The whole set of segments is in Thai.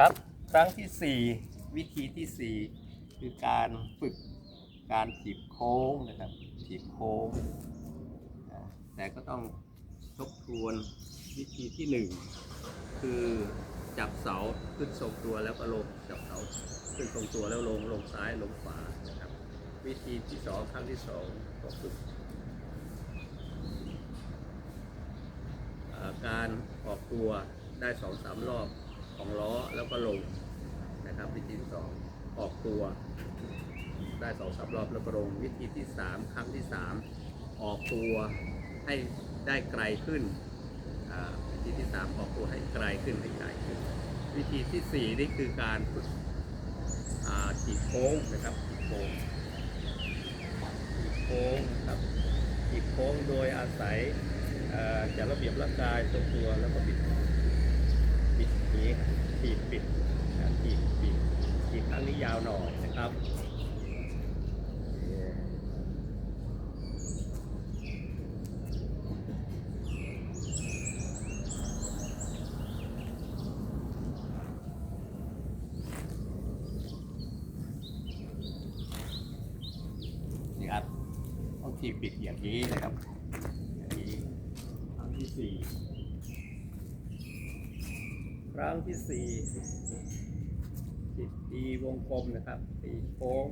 ครับ ครั้งที่ 4 วิธีที่ 4 คือการฝึกการถีบโค้งนะครับถีบโค้ง แต่ก็ต้องทบทวนวิธีที่ 1 คือจับเสาขึ้นทรงตัวแล้วก็ลงจับเสาขึ้นทรงตัวแล้วลงลงซ้ายลงขวานะครับ วิธีที่ 2 ครั้งที่ 2 ก็ฝึกการออกตัวได้สองสามรอบ ของล้อแล้วก็ลงนะครับ วิธีที่สองออกตัว ได้สองสามรอบแล้วก็ลงวิธีที่สามครั้งที่สามออกตัวให้ได้ไกลขึ้นวิธีที่สามออกตัวให้ไกลขึ้นให้ไกลขึ้น วิธีที่สี่นี่คือการฝึกอ่าถีบโค้งนะครับถีบโค้งถีบโค้งนะครับถีบโค้งโดยอาศัยจัดระเบียบร่างกายตัวแล้วก็บิดบิดอย่าง นี้ถีบปิดนะถีบปิดถีบครั้งนี้ยาวหน่อยนะครับนี่ครับต้องถีบปิดอย่างนี้นะครับอย่างนี้ครั้งที่สี่ ครั้งที่สี่ติดตีวงกลมนะครับตีโค้ง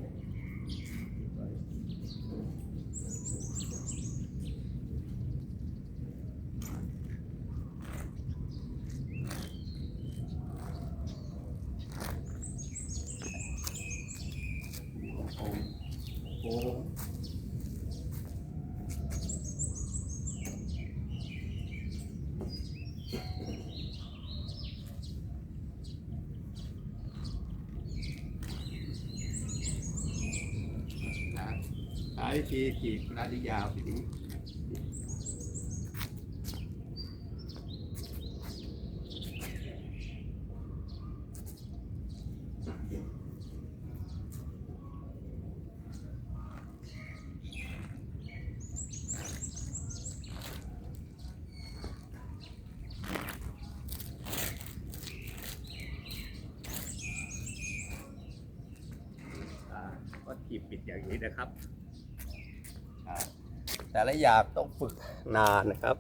โค้ง นะหาวิธีจีบระยะยาวทีนี้ก็ถีบปิดอย่างนี้นะครับ แต่ละอย่างต้องฝึกนานนะครับ